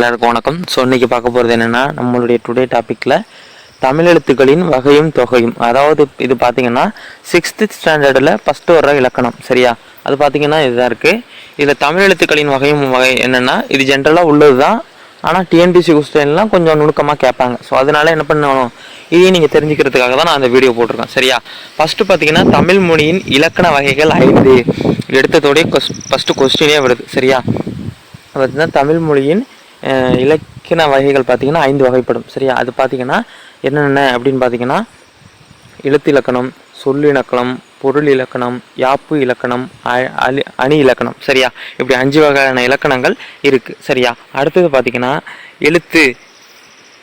எல்லாருக்கும் வணக்கம். ஸோ இன்றைக்கி பார்க்க போகிறது என்னென்னா நம்மளுடைய டுடே டாப்பிக்கில் தமிழ் எழுத்துக்களின் வகையும் தொகையும். அதாவது இது பார்த்தீங்கன்னா சிக்ஸ்த்து ஸ்டாண்டர்டில் ஃபஸ்ட்டு வர்ற இலக்கணம் சரியா? அது பார்த்தீங்கன்னா இதுதான் இருக்குது இதில் தமிழ் எழுத்துக்களின் வகையும் வகை என்னென்னா இது ஜென்ரலாக உள்ளது தான் ஆனால் டிஎன்பிசி கொஸ்டின்லாம் கொஞ்சம் நுணுக்கமாக கேட்பாங்க. ஸோ அதனால என்ன பண்ணணும்? இதையும் நீங்கள் தெரிஞ்சுக்கிறதுக்காக தான் நான் அந்த வீடியோ போட்டிருக்கேன் சரியா? ஃபஸ்ட்டு பார்த்தீங்கன்னா தமிழ் மொழியின் இலக்கண வகைகள் ஐந்து. எடுத்ததோடைய கொஸ் ஃபஸ்ட்டு கொஸ்டினே வருது சரியா? பார்த்தீங்கன்னா தமிழ் மொழியின் இலக்கண வகைகள் பார்த்திங்கன்னா ஐந்து வகைப்படும். சரியா? அது பார்த்தீங்கன்னா என்னென்ன அப்படின்னு பார்த்தீங்கன்னா எழுத்து இலக்கணம் சொல் இலக்கணம் பொருள் இலக்கணம் யாப்பு இலக்கணம் அ- அலி- அணி இலக்கணம். சரியா? இப்படி அஞ்சு வகையான இலக்கணங்கள் இருக்குது சரியா? அடுத்தது பார்த்தீங்கன்னா எழுத்து.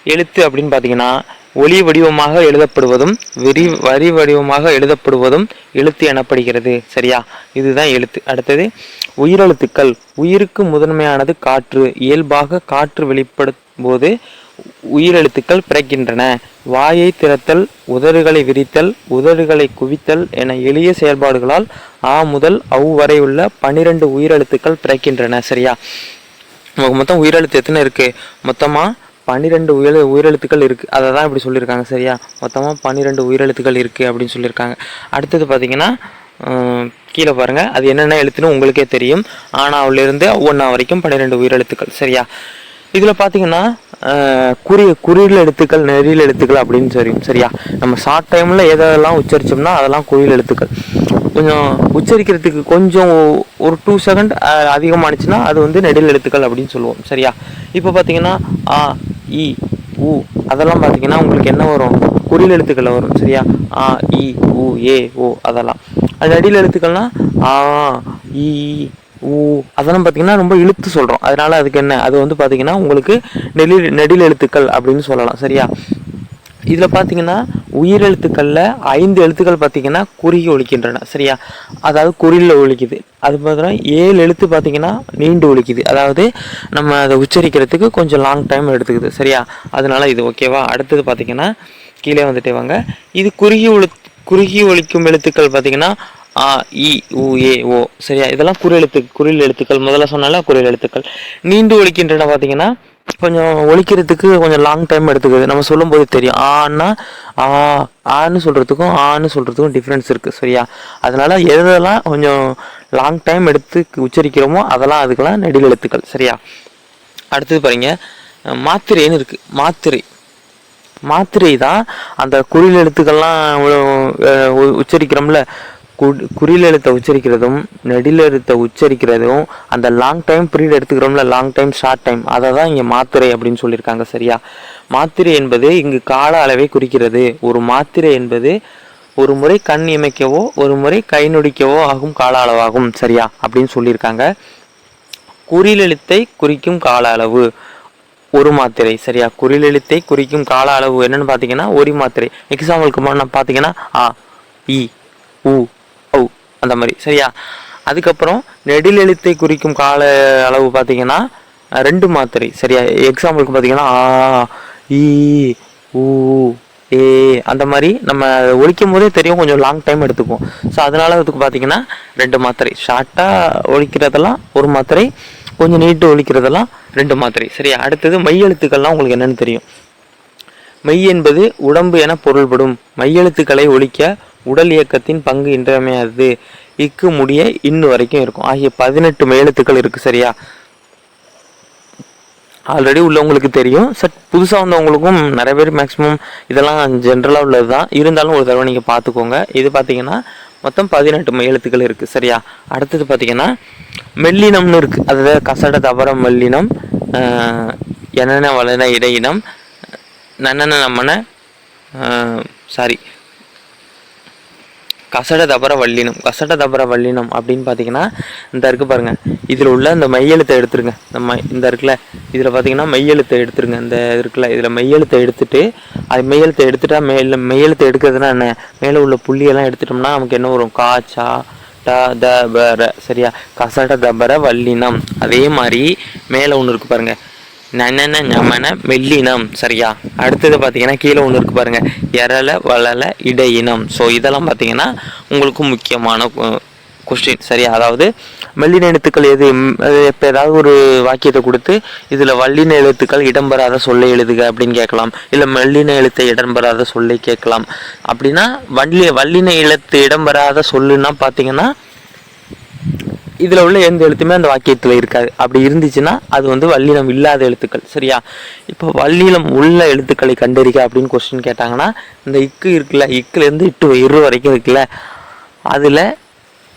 எழுத்து அப்படின்னு பார்த்தீங்கன்னா ஒளி வடிவமாக எழுதப்படுவதும் விரி வரி வடிவமாக எழுதப்படுவதும் எழுத்து எனப்படுகிறது. சரியா? இதுதான் எழுத்து. அடுத்தது உயிரெழுத்துக்கள். உயிருக்கு முதன்மையானது காற்று. இயல்பாக காற்று வெளிப்படும் போது உயிரெழுத்துக்கள் பிறக்கின்றன. வாயை திறத்தல் உதடுகளை விரித்தல் உதடுகளை குவித்தல் என எளிய செயல்பாடுகளால் ஆ முதல் அவ் வரை உள்ள பன்னிரண்டு உயிரெழுத்துக்கள் பிறக்கின்றன. சரியா? மொத்தம் உயிரெழுத்து எத்தனை இருக்குது மொத்தமாக பன்னிரெண்டு உயிர் உயிரெழுத்துக்கள் இருக்குது அதை தான் இப்படி சொல்லியிருக்காங்க சரியா? மொத்தமாக பன்னிரெண்டு உயிரெழுத்துக்கள் இருக்குது அப்படின்னு சொல்லியிருக்காங்க. அடுத்தது பார்த்தீங்கன்னா கீழே பாருங்கள் அது என்னென்ன எழுத்துன்னு உங்களுக்கே தெரியும். ஆனாவிலிருந்து ஒன்றா வரைக்கும் பன்னிரெண்டு உயிரெழுத்துக்கள் சரியா? இதில் பார்த்தீங்கன்னா குறி குறியில் எழுத்துக்கள் நெறியில் எழுத்துக்கள் அப்படின்னு தெரியும் சரியா? நம்ம ஷார்ட் டைமில் எதெல்லாம் உச்சரிச்சோம்னா அதெல்லாம் குறியில் எழுத்துக்கள். கொஞ்சம் உச்சரிக்கிறதுக்கு கொஞ்சம் ஒரு டூ செகண்ட் அதிகமானுச்சுன்னா அது வந்து நெடில் எழுத்துக்கள் அப்படின்னு சொல்லுவோம். சரியா? இப்போ பார்த்தீங்கன்னா ஆ இ உ அதெல்லாம் பார்த்தீங்கன்னா உங்களுக்கு என்ன வரும்? குறில் எழுத்துக்கள் வரும். சரியா? ஆ இ உ ஏ ஓ அதெல்லாம். அது நெடில் எழுத்துக்கள்னா ஆ இ ஊ அதெல்லாம் பார்த்தீங்கன்னா ரொம்ப இழுத்து சொல்கிறோம் அதனால் அதுக்கு என்ன? அது வந்து பார்த்தீங்கன்னா உங்களுக்கு நெடில் நெடில் எழுத்துக்கள் அப்படின்னு சொல்லலாம். சரியா? இதில் பார்த்தீங்கன்னா உயிரெழுத்துக்களில் ஐந்து எழுத்துக்கள் பார்த்தீங்கன்னா குறுகி ஒழிக்கின்றன சரியா? அதாவது குறியில் ஒழிக்குது அது பார்த்தீங்கன்னா ஏழு எழுத்து பார்த்தீங்கன்னா நீண்டு ஒழிக்குது அதாவது நம்ம அதை உச்சரிக்கிறதுக்கு கொஞ்சம் லாங் டைம் எடுத்துக்குது சரியா? அதனால இது ஓகேவா அடுத்தது பார்த்தீங்கன்னா கீழே வந்துட்டே வாங்க. இது குறுகி ஒழு குறுகி ஒழிக்கும் எழுத்துக்கள் பார்த்தீங்கன்னா ஆ இ உ ஏ ஓ சரியா? இதெல்லாம் குறி எழுத்து குறில் எழுத்துக்கள். முதல்ல சொன்னால குறில் எழுத்துக்கள். நீண்டு ஒழிக்கின்றன பார்த்தீங்கன்னா கொஞ்சம் ஒழிக்கிறதுக்கு கொஞ்சம் லாங் டைம் எடுத்துக்குது. நம்ம சொல்லும்போது தெரியும். ஆன்னா ஆ ஆன்னு சொல்கிறதுக்கும் ஆன்னு சொல்கிறதுக்கும் டிஃப்ரென்ஸ் இருக்குது சரியா? அதனால் எதெல்லாம் கொஞ்சம் லாங் டைம் எடுத்து உச்சரிக்கிறோமோ அதெல்லாம் அதுக்கெல்லாம் நெடில் எழுத்துக்கள். சரியா? அடுத்தது பாருங்க. மாத்திரைன்னு இருக்குது மாத்திரை. மாத்திரை தான் அந்த குறில் எழுத்துக்கள்லாம் உச்சரிக்கிறோம்ல. கு- எழுத்தை உச்சரிக்கிறதும் நெடிலெழுத்தை உச்சரிக்கிறதும் அந்த லாங் டைம் பீரியட் எடுத்துக்கிறோம்ல லாங் டைம் ஷார்ட் டைம் அதை தான் இங்கே மாத்திரை அப்படின்னு சொல்லியிருக்காங்க சரியா? மாத்திரை என்பது இங்கு கால அளவை குறிக்கிறது. ஒரு மாத்திரை என்பது ஒரு முறை கண் இமைக்கவோ ஒரு முறை கை நொடிக்கவோ ஆகும் கால அளவாகும் சரியா? அப்படின்னு சொல்லியிருக்காங்க. குறிலெழுத்தை குறிக்கும் கால அளவு ஒரு மாத்திரை சரியா? குறிலெழுத்தை குறிக்கும் கால அளவு என்னன்னு பார்த்தீங்கன்னா ஒரு மாத்திரை. எக்ஸாம்பிளுக்கு முன்ன பார்த்தீங்கன்னா ஆ இ உ அந்த மாதிரி. சரியா? அதுக்கப்புறம் நெடில் எழுத்தை குறிக்கும் கால அளவு பார்த்தீங்கன்னா ரெண்டு மாத்திரை. சரியா? எக்ஸாம்பிளுக்கு பார்த்தீங்கன்னா ஆ இ ஊ ஏ அந்த மாதிரி நம்ம ஒழிக்கும் போதே தெரியும் கொஞ்சம் லாங் டைம் எடுத்துக்கும் ஸோ அதனால அதுக்கு பார்த்தீங்கன்னா ரெண்டு மாத்திரை. ஷார்ட்டாக ஒழிக்கிறதெல்லாம் ஒரு மாத்திரை கொஞ்சம் நீட்டு ஒழிக்கிறதெல்லாம் ரெண்டு மாத்திரை. சரியா? அடுத்தது மையெழுத்துக்கள்லாம் உங்களுக்கு என்னென்னு தெரியும். மெய் என்பது உடம்பு என பொருள்படும். மையெழுத்துக்களை ஒழிக்க உடல் இயக்கத்தின் பங்கு இன்றியமையாதது. இக்கு முடிய இன்னு வரைக்கும் இருக்கும். ஆகிய பதினெட்டு மேலத்துக்கள் இருக்கு சரியா? ஆல்ரெடி உள்ளவங்களுக்கு தெரியும். சட் புதுசாக வந்தவங்களுக்கும் நிறைய பேர் மேக்ஸிமம் இதெல்லாம் ஜென்ரலாக உள்ளது தான் இருந்தாலும் ஒரு தடவை நீங்கள் பார்த்துக்கோங்க. இது பார்த்தீங்கன்னா மொத்தம் பதினெட்டு மெய்யெழுத்துக்கள் இருக்குது சரியா? அடுத்தது பார்த்தீங்கன்னா மெல்லினம்னு இருக்குது அதாவது கசட தபர மெல்லினம் என்னென்ன வளன இடையினம் நன்னன நம்மன சாரி கசட தபர வல்லினம் கசட தபர வல்லினம் அப்படின்னு பார்த்தீங்கன்னா இந்த இருக்கு பாருங்கள் இதில் உள்ள இந்த மையெழுத்தை எடுத்துருங்க. இந்த மை இந்த இருக்குல்ல இதில் பார்த்தீங்கன்னா மெய்யெழுத்தை எடுத்துருங்க. இந்த இருக்குல்ல இதில் மையெழுத்தை எடுத்துட்டு அது மெய்யெழுத்தை எடுத்துட்டா மேல மையெழுத்தை எடுக்கிறதுனா என்ன? மேலே உள்ள புள்ளியெல்லாம் எடுத்துட்டோம்னா நமக்கு என்ன வரும்? காச்சா ட தபர சரியா? கசட தபர வல்லினம் அதே மாதிரி மேலே ஒன்று இருக்கு பாருங்கள் நனன ஞமன மெல்லினம். சரியா? அடுத்தது பார்த்தீங்கன்னா கீழே ஒன்று இருக்கு பாருங்க. எரல வளல இடையினம். ஸோ இதெல்லாம் பார்த்தீங்கன்னா உங்களுக்கு முக்கியமான கொஸ்டின் சரியா? அதாவது மெல்லின எழுத்துக்கள் எது? இப்போ ஏதாவது ஒரு வாக்கியத்தை கொடுத்து இதில் வல்லின எழுத்துக்கள் இடம்பெறாத சொல்லை எழுதுக அப்படின்னு கேட்கலாம். இல்லை மெல்லின எழுத்தை இடம்பெறாத சொல்லை கேட்கலாம். அப்படின்னா வள்ளி வல்லின எழுத்து இடம்பெறாத சொல்லுன்னா பார்த்தீங்கன்னா இதில் உள்ள எந்த எழுத்துமே அந்த வாக்கியத்தில் இருக்காது. அப்படி இருந்துச்சுன்னா அது வந்து வல்லினம் இல்லாத எழுத்துக்கள். சரியா? இப்போ வல்லினம் உள்ள எழுத்துக்களை கண்டறிக அப்படின்னு கொஸ்டின் கேட்டாங்கன்னா இந்த இக்கு இருக்குல்ல இக்குலேருந்து இட்டு இரு வரைக்கும் இருக்குல்ல அதில்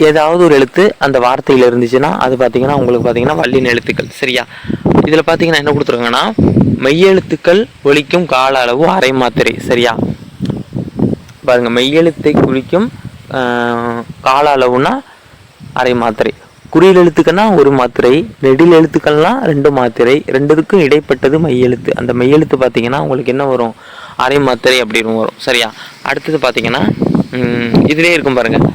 ஏதாவது ஒரு எழுத்து அந்த வார்த்தையில் இருந்துச்சுன்னா அது பார்த்தீங்கன்னா உங்களுக்கு பார்த்தீங்கன்னா வல்லின எழுத்துக்கள். சரியா? இதில் பார்த்தீங்கன்னா என்ன கொடுத்துருங்கன்னா மெய்யெழுத்துக்கள் ஒழிக்கும் கால அளவு அரை மாத்திரை. சரியா? பாருங்கள் மெய்யெழுத்தை குறிக்கும் கால அளவுனா அரை மாத்திரை. குறியில் எழுத்துக்கள்னா ஒரு மாத்திரை நெடில் எழுத்துக்கள்னா ரெண்டு மாத்திரை ரெண்டுத்துக்கும் இடைப்பட்டது மையெழுத்து அந்த மையெழுத்து பார்த்தீங்கன்னா உங்களுக்கு என்ன வரும்? அரை மாத்திரை அப்படின்னு வரும். சரியா? அடுத்தது பார்த்தீங்கன்னா ம், இருக்கும் பாருங்கள்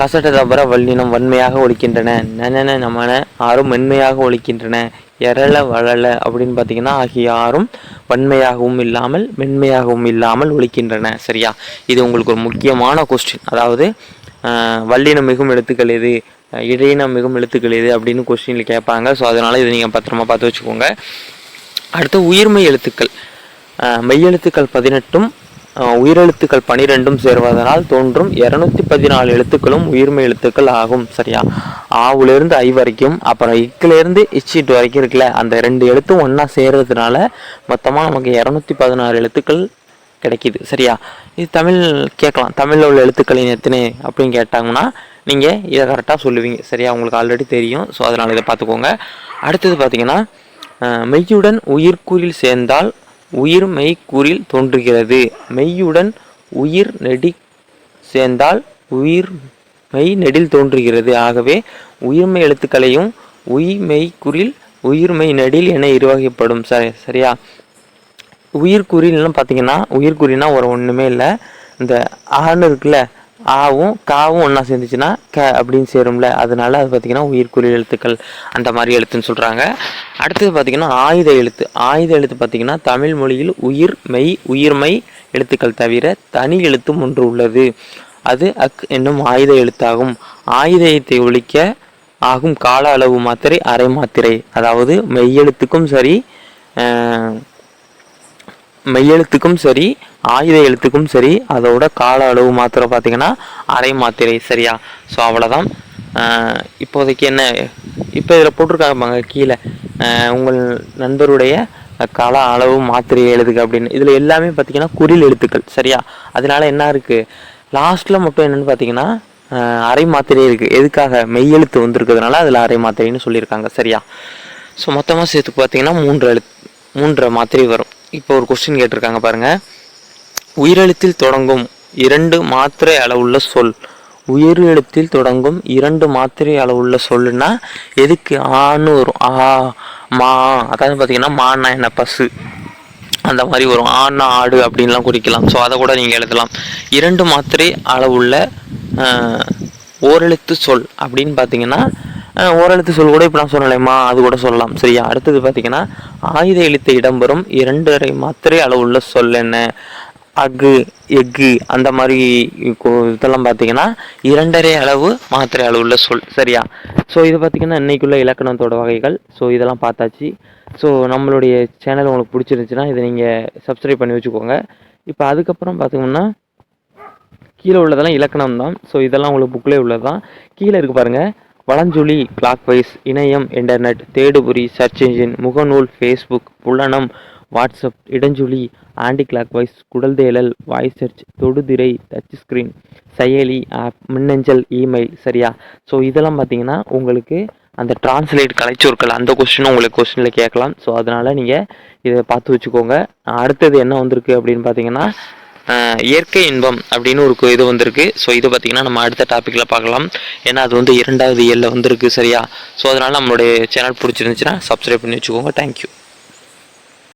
கசட்ட தபர வல்லினம் வன்மையாக ஒழிக்கின்றன. நனன நமன ஆறும் மென்மையாக ஒழிக்கின்றன. எரள வளல அப்படின்னு பார்த்தீங்கன்னா ஆகிய ஆறும் வன்மையாகவும் இல்லாமல் மென்மையாகவும் இல்லாமல் ஒழிக்கின்றன. சரியா? இது உங்களுக்கு ஒரு முக்கியமான கொஸ்டின் அதாவது வல்லினம் மிகும் எழுத்துக்கள் எது? இடையினம் மிகும் எழுத்துக்கள் எது அப்படின்னு கொஸ்டினில் கேட்பாங்க. ஸோ அதனால் இதை நீங்கள் பத்திரமா பார்த்து வச்சுக்கோங்க. அடுத்து உயிர்மெய் எழுத்துக்கள். மெய்யெழுத்துக்கள் பதினெட்டும் உயிரெழுத்துக்கள் பனிரெண்டும் சேர்வதனால் தோன்றும் இரநூத்தி பதினாலு எழுத்துக்களும் உயிர்மெய் எழுத்துக்கள் ஆகும். சரியா? ஆவுலேருந்து ஐ வரைக்கும் அப்புறம் இக்கிலேருந்து இச்சிட்டு வரைக்கும் இருக்குல்ல அந்த ரெண்டு எழுத்தும் ஒன்றா சேர்றதுனால மொத்தமாக நமக்கு இரநூத்தி பதினாறு எழுத்துக்கள் கிடைக்கிது. சரியா? இது தமிழ் கேட்கலாம். தமிழில் உள்ள எழுத்துக்களின் எத்தனை அப்படின்னு கேட்டாங்கன்னா நீங்கள் இதை கரெக்டாக சொல்லுவீங்க. சரியா? உங்களுக்கு ஆல்ரெடி தெரியும். ஸோ அதனால் இதை பார்த்துக்கோங்க. அடுத்தது பார்த்தீங்கன்னா மெய்யுடன் உயிர்க்குறில் சேர்ந்தால் உயிர் மெய்க்குறில் தோன்றுகிறது. மெய்யுடன் உயிர் நெடி சேர்ந்தால் உயிர் மெய் நெடில் தோன்றுகிறது. ஆகவே உயிர்மை எழுத்துக்களையும் உயிர்மெய் குறில் உயிர்மெய் நெடில் என இருவகைப்படும். சரி சரியா? உயிர்குறில்னு பார்த்தீங்கன்னா உயிர்குறினா ஒரு ஒன்றுமே இல்லை. இந்த ஆன்னு இருக்குல்ல ஆவும் காவும் ஒன்றா சேர்ந்துச்சுன்னா க அப்படின்னு சேரும்ல. அதனால அது பார்த்தீங்கன்னா உயிர்குறி எழுத்துக்கள் அந்த மாதிரி எழுத்துன்னு சொல்கிறாங்க அடுத்தது பார்த்தீங்கன்னா ஆயுத எழுத்து. ஆயுத எழுத்து பார்த்தீங்கன்னா தமிழ் மொழியில் உயிர் மெய் உயிர்மை எழுத்துக்கள் தவிர தனி எழுத்தும் ஒன்று உள்ளது. அது அக் என்னும் ஆயுத எழுத்தாகும். ஆயுதத்தை ஒழிக்க ஆகும் கால அளவு மாத்திரை அரை மாத்திரை. அதாவது மெய்யெழுத்துக்கும் சரி மெய்யெழுத்துக்கும் சரி ஆயுத எழுத்துக்கும் சரி அதோட கால அளவு மாத்திரை பார்த்தீங்கன்னா அரை மாத்திரை சரியா? ஸோ அவ்வளோதான் இப்போதைக்கு என்ன இப்போ இதில் போட்டிருக்காங்க கீழே. உங்கள் நண்பருடைய கால அளவு மாத்திரை எழுதுக அப்படின்னு. இதில் எல்லாமே பார்த்தீங்கன்னா குறில் எழுத்துக்கள் சரியா? அதனால என்ன இருக்குது லாஸ்ட்டில் மட்டும் என்னன்னு பார்த்தீங்கன்னா அரை மாத்திரை இருக்குது எதுக்காக? மெய்யெழுத்து வந்திருக்கிறதுனால அதில் அரை மாத்திரைன்னு சொல்லியிருக்காங்க சரியா? ஸோ மொத்தமாக சேர்த்து பார்த்தீங்கன்னா மூன்று எழுத்து மூன்றரை மாத்திரை வரும். இப்போ ஒரு கொஸ்டின் கேட்டிருக்காங்க பாருங்கள் உயிரெழுத்தில் தொடங்கும் இரண்டு மாத்திரை அளவுள்ள சொல். உயிர் எழுத்தில் தொடங்கும் இரண்டு மாத்திரை அளவுள்ள சொல்லுனா எதுக்கு? ஆன்னு வரும் ஆ மா. அதாவது பார்த்தீங்கன்னா மானா என்ன? பசு. அந்த மாதிரி வரும். ஆண் ஆடு அப்படின்லாம் குறிக்கலாம். ஸோ அதை கூட நீங்கள் எழுதலாம். இரண்டு மாத்திரை அளவுள்ள ஓரெழுத்து சொல் அப்படின்னு பார்த்தீங்கன்னா ஓரெழுத்து சொல் கூட இப்போ நான் சொன்னேன்மா அது கூட சொல்லலாம். சரியா? அடுத்தது பார்த்தீங்கன்னா ஆயுத எழுத்து இடம்பெறும் இரண்டரை மாத்திரை அளவுள்ள சொல் என்ன? அக்கு எஃகு அந்த மாதிரி இதெல்லாம் பார்த்தீங்கன்னா இரண்டரை அளவு மாத்திரை அளவுள்ள சொல் சரியா? ஸோ இது பார்த்தீங்கன்னா இன்னைக்குள்ள இலக்கணத்தோட வகைகள். ஸோ இதெல்லாம் பார்த்தாச்சு. ஸோ நம்மளுடைய சேனல் உங்களுக்கு பிடிச்சிருந்துச்சுன்னா இதை நீங்கள் சப்ஸ்கிரைப் பண்ணி வச்சுக்கோங்க. இப்போ அதுக்கப்புறம் பார்த்தீங்கன்னா கீழே உள்ளதெல்லாம் இலக்கணம் தான். ஸோ இதெல்லாம் உங்களுக்கு புக்கிலே உள்ளது தான் கீழே இருக்கு பாருங்கள் வளஞ்சொலி கிளாக் வைஸ் இணையம் இன்டர்நெட் தேடுபுரி சர்ச் இன்ஜின் முகநூல் ஃபேஸ்புக் புலனம் வாட்ஸ்அப் இடஞ்சுழி ஆண்டி கிளாக் வைஸ் குடல்தேலல் வாய்ஸ் சர்ச் தொடுதிரை டச் ஸ்க்ரீன் செயலி ஆப் மின்னஞ்சல் இமெயில் சரியா? ஸோ இதெல்லாம் பார்த்தீங்கன்னா உங்களுக்கு அந்த டிரான்ஸ்லேட் கலைச்சொற்கள் அந்த கொஸ்டினும் உங்களுக்கு கொஸ்டினில் கேட்கலாம். ஸோ அதனால் நீங்கள் இதை பார்த்து வச்சுக்கோங்க. அடுத்தது என்ன வந்திருக்கு அப்படின்னு பார்த்தீங்கன்னா இயற்கை இன்பம் அப்படின்னு ஒரு இது வந்திருக்கு. ஸோ இது பார்த்தீங்கன்னா நம்ம அடுத்த டாப்பிக்கில் பார்க்கலாம். ஏன்னா அது வந்து இரண்டாவது இயலில் வந்திருக்கு சரியா? ஸோ அதனால் நம்மளுடைய சேனல் பிடிச்சிருந்துச்சுன்னா சப்ஸ்கிரைப் பண்ணி வச்சுக்கோங்க. தேங்க்யூ